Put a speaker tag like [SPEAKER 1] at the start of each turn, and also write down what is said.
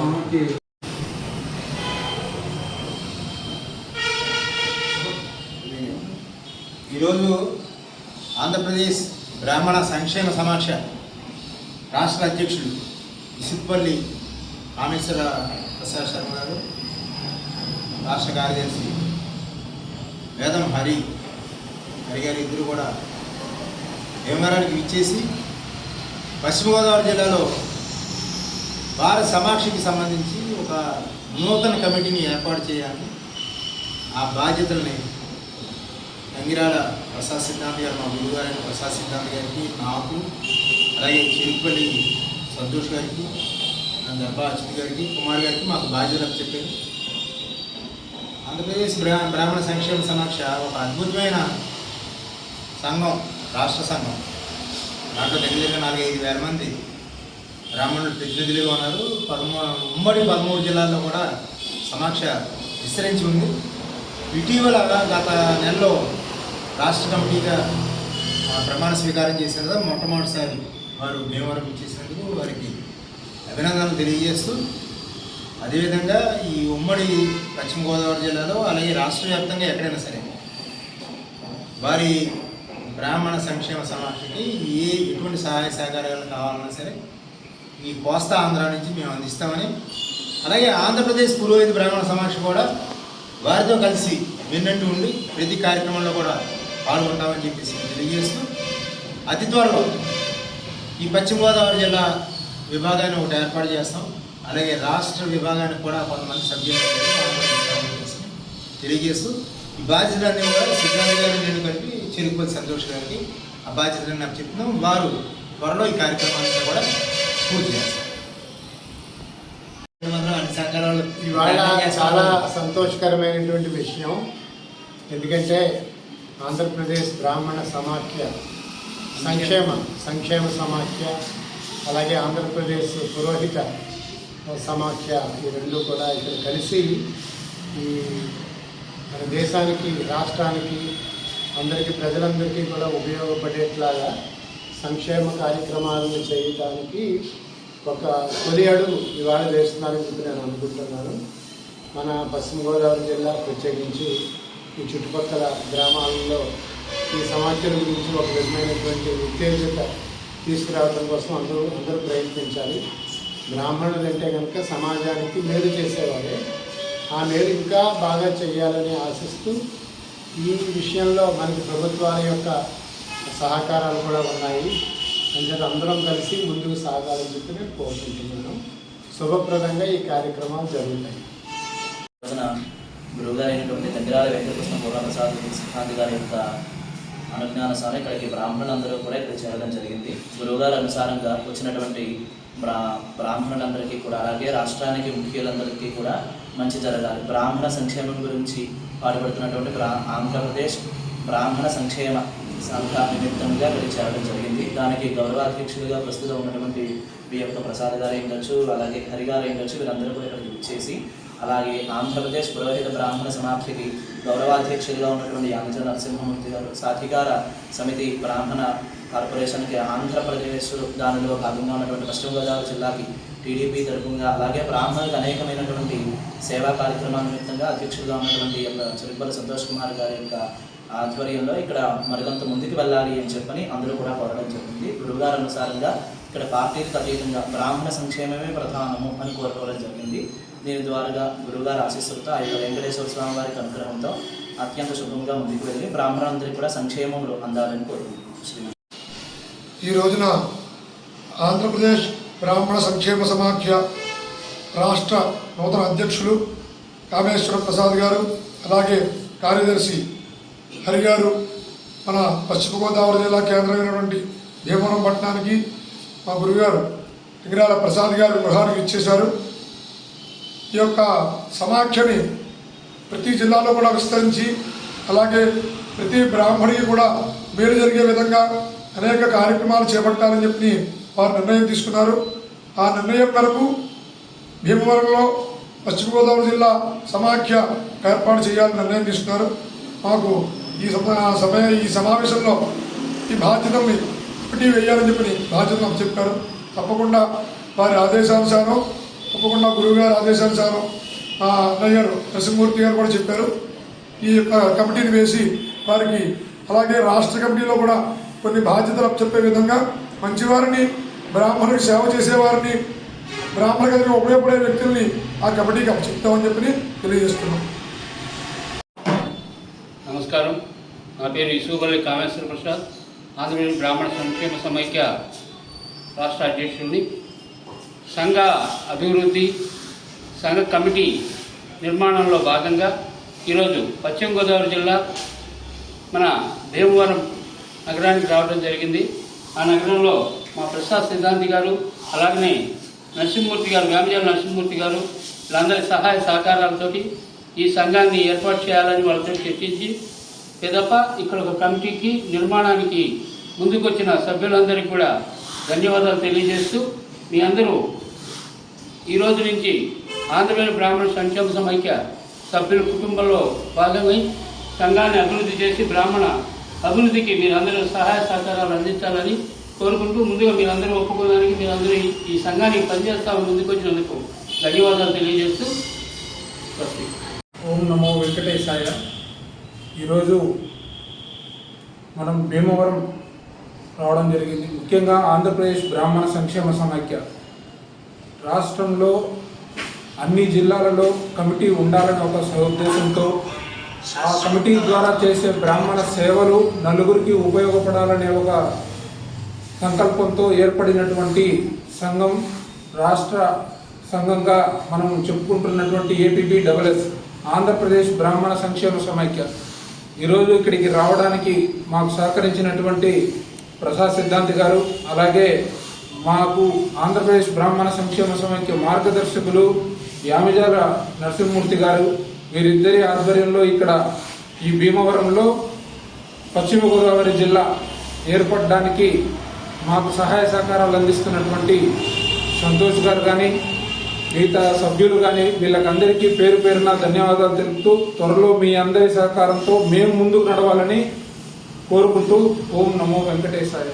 [SPEAKER 1] స్వామికి.
[SPEAKER 2] ఈరోజు ఆంధ్రప్రదేశ్ బ్రాహ్మణ సంక్షేమ సమాక్ష రాష్ట్ర అధ్యక్షుడు ఇసుప్పల్లి కామేశ్వర ప్రసాద్ శర్మ గారు రాష్ట్ర కార్యదర్శి వేదం హరి హరి గారు ఇద్దరు కూడా భీమవరానికి ఇచ్చేసి పశ్చిమ గోదావరి జిల్లాలో భారత సమాక్షికి సంబంధించి ఒక నూతన కమిటీని ఏర్పాటు చేయాలి. ఆ బాధ్యతల్ని నంగిరాల ప్రసాద్ సిద్ధాంత్ గారు మా గురుగారైన ప్రసాద్ సిద్ధాంత్ గారికి నాకు అలాగే చిరుపల్లి సంతోష్ గారికి దర్భా అచ్యుత్ గారికి కుమార్ గారికి మాకు బాధ్యతలు చెప్పారు. ఆంధ్రప్రదేశ్ బ్రా బ్రాహ్మణ సంక్షేమ సమాక్ష ఒక అద్భుతమైన సంఘం రాష్ట్ర సంఘం. దాంట్లో దగ్గర దగ్గర నాలుగైదు వేల మంది బ్రాహ్మణులు ప్రతినిధులుగా ఉన్నారు. పదమూ ఉమ్మడి పదమూడు జిల్లాల్లో కూడా సమాక్ష విస్తరించి ఉంది. ఇటీవల గత నెలలో రాష్ట్ర కమిటీగా ప్రమాణ స్వీకారం చేసిన తర్వాత మొట్టమొదటిసారి వారు భీమవరం చేసినందుకు వారికి అభినందనలు తెలియజేస్తూ అదేవిధంగా ఈ ఉమ్మడి పశ్చిమ గోదావరి జిల్లాలో అలాగే రాష్ట్ర వ్యాప్తంగా ఎక్కడైనా సరే వారి బ్రాహ్మణ సంక్షేమ సమాఖ్యకి ఏ ఎటువంటి సహాయ సహకారాలు కావాలన్నా సరే ఈ కోస్తా ఆంధ్ర నుంచి మేము అందిస్తామని అలాగే ఆంధ్రప్రదేశ్ పురోహిత బ్రాహ్మణ సమాక్ష కూడా వారితో కలిసి విన్నట్టు ఉండి ప్రతి కార్యక్రమంలో కూడా పాల్గొంటామని చెప్పేసి తెలియజేస్తూ అతి త్వరలో ఈ పశ్చిమ గోదావరి జిల్లా విభాగాన్ని ఒకటి ఏర్పాటు చేస్తాం. అలాగే రాష్ట్ర విభాగానికి కూడా కొంతమంది సభ్యులు తెలియజేస్తూ ఈ బాధ్యతలన్నీ కూడా సిద్ధార్థ గారు నేను కలిపి చెరుకుపల్లి సంతోష్ గారికి ఆ బాధ్యతలను నాకు చెప్తున్నాం. వారు త్వరలో ఈ కార్యక్రమాన్ని కూడా పూర్తి
[SPEAKER 3] ఇవాళ చాలా సంతోషకరమైనటువంటి విషయం. ఎందుకంటే ఆంధ్రప్రదేశ్ బ్రాహ్మణ సమాఖ్య సంక్షేమ సంక్షేమ సమాఖ్య అలాగే ఆంధ్రప్రదేశ్ పురోహిత సమాఖ్య ఈ రెండు కూడా ఇక్కడ కలిసి ఈ మన దేశానికి రాష్ట్రానికి అందరికీ ప్రజలందరికీ కూడా ఉపయోగపడేట్లాగా సంక్షేమ కార్యక్రమాలను చేయటానికి ఒక తొలి అడుగు ఇవాళ వేస్తున్నారని చెప్పి నేను అనుకుంటున్నాను. మన పశ్చిమ గోదావరి జిల్లా ప్రత్యేకించి ఈ చుట్టుపక్కల గ్రామాలలో ఈ సమాఖ్యల గురించి ఒక విధమైనటువంటి ఉత్తేజత తీసుకురావడం కోసం అందరూ అందరూ ప్రయత్నించాలి. బ్రాహ్మణులు అంటే కనుక సమాజానికి మేలు చేసేవారే. ఆ మేలు ఇంకా బాగా చేయాలని ఆశిస్తూ ఈ విషయంలో మనకి ప్రభుత్వాల యొక్క సహకారాలు కూడా ఉన్నాయి. అంచేత అందరం కలిసి ముందుకు సాగాలని చెప్పి నేను కోరుకుంటున్నాను. శుభప్రదంగా ఈ కార్యక్రమాలు జరుగుతాయి.
[SPEAKER 4] గురువుగారైనటువంటి దగ్గరాల వెంకటకృష్ణ పూర్ణప్రసాద్ సిద్ధాంతి గారి యొక్క అనుజ్ఞానుసారం ఇక్కడికి బ్రాహ్మణులందరూ కూడా ఇక్కడ చేరడం జరిగింది. గురువుగారి అనుసారంగా వచ్చినటువంటి బ్రా బ్రాహ్మణులందరికీ కూడా అలాగే రాష్ట్రానికి ముఖ్యులందరికీ కూడా మంచి జరగాలి. బ్రాహ్మణ సంక్షేమం గురించి పాటుపడుతున్నటువంటి బ్రా ఆంధ్రప్రదేశ్ బ్రాహ్మణ సంక్షేమ సంఘ నిమిత్తంగా ఇక్కడ చేరడం జరిగింది. దానికి గౌరవాధ్యక్షులుగా ప్రస్తుతం ఉన్నటువంటి బిఎఫ్ యొక్క ప్రసాద్ గారు ఉండొచ్చు అలాగే హరి గారు ఉండొచ్చు వీరందరూ కూడా ఇక్కడ వచ్చేసి అలాగే ఆంధ్రప్రదేశ్ పురోహిత బ్రాహ్మణ సమాప్తికి గౌరవాధ్యక్షులుగా ఉన్నటువంటి యామచంద్ర నరసింహమూర్తి గారు సాధికార సమితి బ్రాహ్మణ కార్పొరేషన్కి ఆంధ్రప్రదేశ్ దానిలో భాగంగా ఉన్నటువంటి పశ్చిమ గోదావరి జిల్లాకి టీడీపీ తరపుగా అలాగే బ్రాహ్మణులకు అనేకమైనటువంటి సేవా కార్యక్రమాల నిమిత్తంగా అధ్యక్షులుగా ఉన్నటువంటి యొక్క చిరుపల్లి సంతోష్ కుమార్ గారి యొక్క ఆధ్వర్యంలో ఇక్కడ మరికొంత ముందుకు వెళ్ళాలి అని చెప్పని అందరూ కూడా కోరడం జరిగింది. గురువుగారు అనుసారంగా ఇక్కడ పార్టీలకు అతీతంగా బ్రాహ్మణ సంక్షేమమే ప్రధానము అని కోరుకోవడం జరిగింది. దీని ద్వారా గురువుగారు ఆశీస్సులతో ఆ యొక్క వెంకటేశ్వర స్వామి వారికి అనుగ్రహంతో అత్యంత శుభంగా ముందుకు వెళ్ళి బ్రాహ్మణులందరికీ కూడా సంక్షేమంలో అందాలని కోరుకుంటున్నాను
[SPEAKER 5] ఈ రోజున ఆంధ్రప్రదేశ్ బ్రాహ్మణ సంక్షేమ సమాఖ్య రాష్ట్ర నూతన అధ్యక్షులు కామేశ్వర ప్రసాద్ గారు అలాగే కార్యదర్శి హరి గారు మన పశ్చిమ గోదావరి జిల్లా కేంద్రమైనటువంటి భీమవరం పట్టణానికి మా గురుగారు లింగరాల ప్రసాద్ గారు గృహానికి ఇచ్చేశారు. ఈ యొక్క సమాఖ్యని ప్రతి జిల్లాలో కూడా విస్తరించి అలాగే ప్రతి బ్రాహ్మడికి కూడా మేలు జరిగే విధంగా అనేక కార్యక్రమాలు చేపట్టాలని చెప్పి వారు నిర్ణయం తీసుకున్నారు. ఆ నిర్ణయం మేరకు భీమవరంలో పశ్చిమ గోదావరి జిల్లా సమాఖ్య ఏర్పాటు చేయాలని నిర్ణయం తీసుకున్నారు. మాకు ఈ సమయ ఈ సమావేశంలో ఈ బాధ్యతని ఒకటి వేయాలని చెప్పి బాధ్యతలు చెప్పారు. తప్పకుండా వారి ఆదేశానుసారం తప్పకుండా గురువుగారు ఆదేశానుసారం ఆ అన్నయ్య గారు నరసింహమూర్తి గారు కూడా చెప్పారు. ఈ యొక్క కమిటీని వేసి వారికి అలాగే రాష్ట్ర కమిటీలో కూడా కొన్ని బాధ్యతలు చెప్పే విధంగా మంచివారిని బ్రాహ్మణుడికి సేవ చేసేవారిని బ్రాహ్మణ గదికి ఉపయోగపడే వ్యక్తుల్ని ఆ కమిటీకి అప్పచెప్తామని చెప్పి తెలియజేస్తున్నాం.
[SPEAKER 1] నమస్కారం. నా పేరు ఇసుబల్లి కామేశ్వర ప్రసాద్. ఆంధ్రప్రదేశ్ బ్రాహ్మణ సంక్షేమ సమైక్య రాష్ట్ర అధ్యక్షుడిని. సంఘ అభివృద్ధి సంఘ కమిటీ నిర్మాణంలో భాగంగా ఈరోజు పశ్చిమ గోదావరి జిల్లా మన భీమవరం నగరానికి రావడం జరిగింది. ఆ నగరంలో మా ప్రసాద్ సిద్ధాంతి గారు అలాగనే నరసింహమూర్తి గారు గామిజాల నరసింహమూర్తి గారు వీళ్ళందరి సహాయ సహకారాలతోటి ఈ సంఘాన్ని ఏర్పాటు చేయాలని వాళ్ళతో చర్చించి పెదప ఇక్కడ ఒక కమిటీకి నిర్మాణానికి ముందుకొచ్చిన సభ్యులందరికీ కూడా ధన్యవాదాలు తెలియజేస్తూ మీ అందరూ ఈ రోజు నుంచి ఆంధ్రప్రదేశ్ బ్రాహ్మణ సంక్షేమ సమైక్య సభ్యుల కుటుంబంలో భాగమై సంఘాన్ని అభివృద్ధి చేసి బ్రాహ్మణ అభివృద్ధికి మీరందరూ సహాయ సహకారాలు అందించాలని కోరుకుంటూ ముందుగా మీరందరూ ఒప్పుకోవడానికి మీరందరూ ఈ- ఈ సంఘానికి పనిచేస్తా ముందుకొచ్చినందుకు ధన్యవాదాలు తెలియజేస్తూ
[SPEAKER 6] ఓం నమో వెంకటేశాయ. ఈరోజు మనం భీమవరం రావడం జరిగింది. ముఖ్యంగా ఆంధ్రప్రదేశ్ బ్రాహ్మణ సంక్షేమ సమాఖ్య రాష్ట్రంలో అన్ని జిల్లాలలో కమిటీ ఉండాలని ఒక ఉద్దేశంతో ఆ కమిటీ ద్వారా చేసే బ్రాహ్మణ సేవలు నలుగురికి ఉపయోగపడాలనే ఒక సంకల్పంతో ఏర్పడినటువంటి సంఘం రాష్ట్ర సంఘంగా మనం చెప్పుకుంటున్నటువంటి ఏపీబీ డబ్ల్యూఎస్ ఆంధ్రప్రదేశ్ బ్రాహ్మణ సంక్షేమ సమైక్య. ఈరోజు ఇక్కడికి రావడానికి మాకు సహకరించినటువంటి ప్రసాద్ సిద్ధాంతి గారు అలాగే మాకు ఆంధ్రప్రదేశ్ బ్రాహ్మణ సంక్షేమ సమైక్య మార్గదర్శకులు యామిజాల నరసింహమూర్తి గారు వీరిద్దరి ఆధ్వర్యంలో ఇక్కడ ఈ భీమవరంలో పశ్చిమ గోదావరి జిల్లా ఏర్పడడానికి మాకు సహాయ సహకారాలు అందిస్తున్నటువంటి సంతోష్ గారు కానీ మిగతా సభ్యులు కానీ వీళ్ళకందరికీ పేరు పేరున ధన్యవాదాలు తెలుపుతూ త్వరలో మీ అందరి సహకారంతో మేము ముందుకు నడవాలని కోరుకుంటూ ఓం నమో వెంకటేశాయ.